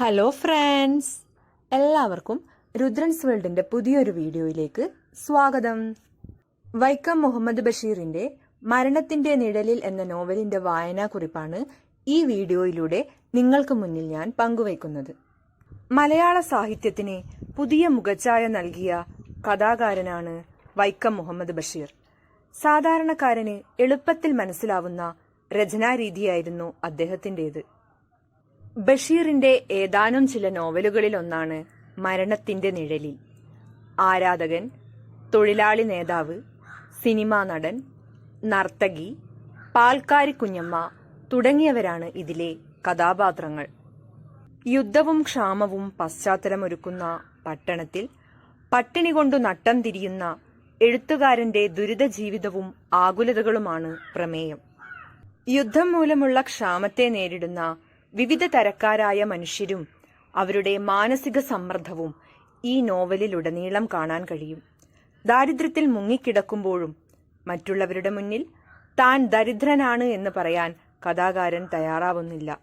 Hello friends എല്ലാവർക്കും രുദ്രൻസ് വേൾഡിന്റെ പുതിയൊരു വീഡിയോയിലേക്ക് സ്വാഗതം. വൈക്കം മുഹമ്മദ് ബഷീറിന്റെ മരണത്തിന്റെ നിഴലിൽ എന്ന നോവലിന്റെ വായനാക്കുറിപ്പാണ് ഈ വീഡിയോയിലൂടെ നിങ്ങൾക്ക് മുന്നിൽ ഞാൻ പങ്കുവയ്ക്കുന്നത്. മലയാള സാഹിത്യത്തിന് പുതിയ മുഖച്ഛായ നൽകിയ കഥാകാരനാണ് വൈക്കം മുഹമ്മദ് ബഷീർ. സാധാരണക്കാരന് എളുപ്പത്തിൽ മനസ്സിലാവുന്ന രചനാരീതിയായിരുന്നു അദ്ദേഹത്തിന്റേത്. ബഷീറിന്റെ ഏതാനും ചില നോവലുകളിലൊന്നാണ് മരണത്തിന്റെ നിഴലിൽ. ആരാധകൻ തൊഴിലാളി നേതാവ് സിനിമാ നടൻ നർത്തകി പാൽക്കാരി കുഞ്ഞമ്മ തുടങ്ങിയവരാണ് ഇതിലെ കഥാപാത്രങ്ങൾ. യുദ്ധവും ക്ഷാമവും പശ്ചാത്തലമൊരുക്കുന്ന പട്ടണത്തിൽ പട്ടിണി കൊണ്ടു നട്ടം തിരിയുന്ന എഴുത്തുകാരന്റെ ദുരിത ജീവിതവും ആകുലതകളുമാണ് പ്രമേയം. യുദ്ധം മൂലമുള്ള ക്ഷാമത്തെ നേരിടുന്ന വിവിധ തരക്കാരായ മനുഷ്യരും അവരുടെ മാനസിക സമ്മർദ്ദവും ഈ നോവലിലുടനീളം കാണാൻ കഴിയും. ദാരിദ്ര്യത്തിൽ മുങ്ങിക്കിടക്കുമ്പോഴും മറ്റുള്ളവരുടെ മുന്നിൽ താൻ ദരിദ്രനാണ് എന്ന് പറയാൻ കഥാകാരൻ തയ്യാറാവുന്നില്ല.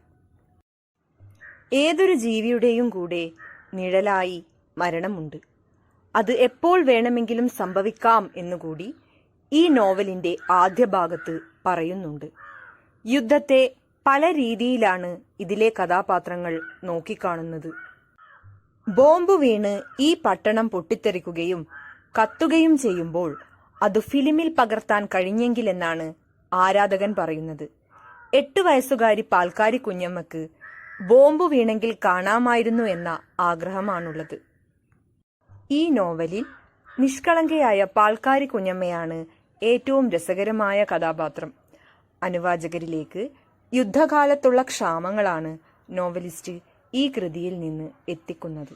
ഏതൊരു ജീവിയുടെയും കൂടെ നിഴലായി മരണമുണ്ട്. അത് എപ്പോൾ വേണമെങ്കിലും സംഭവിക്കാം എന്നുകൂടി ഈ നോവലിന്റെ ആദ്യ ഭാഗത്ത് പറയുന്നുണ്ട്. യുദ്ധത്തെ പല രീതിയിലാണ് ഇതിലെ കഥാപാത്രങ്ങൾ നോക്കിക്കാണുന്നത്. ബോംബ് വീണ് ഈ പട്ടണം പൊട്ടിത്തെറിക്കുകയും കത്തുകയും ചെയ്യുമ്പോൾ അത് ഫിലിമിൽ പകർത്താൻ കഴിഞ്ഞെങ്കിലെന്നാണ് ആരാധകൻ പറയുന്നത്. എട്ട് വയസ്സുകാരി പാൽക്കാരി കുഞ്ഞമ്മക്ക് ബോംബ് വീണെങ്കിൽ കാണാമായിരുന്നു എന്ന ആഗ്രഹമാണുള്ളത്. ഈ നോവലിൽ നിഷ്കളങ്കയായ പാൽക്കാരി കുഞ്ഞമ്മയാണ് ഏറ്റവും രസകരമായ കഥാപാത്രം. അനുവാചകരിലേക്ക് യുദ്ധകാലത്തുള്ള ക്ഷാമങ്ങളാണ് നോവലിസ്റ്റ് ഈ കൃതിയിൽ നിന്ന് എത്തിക്കുന്നത്.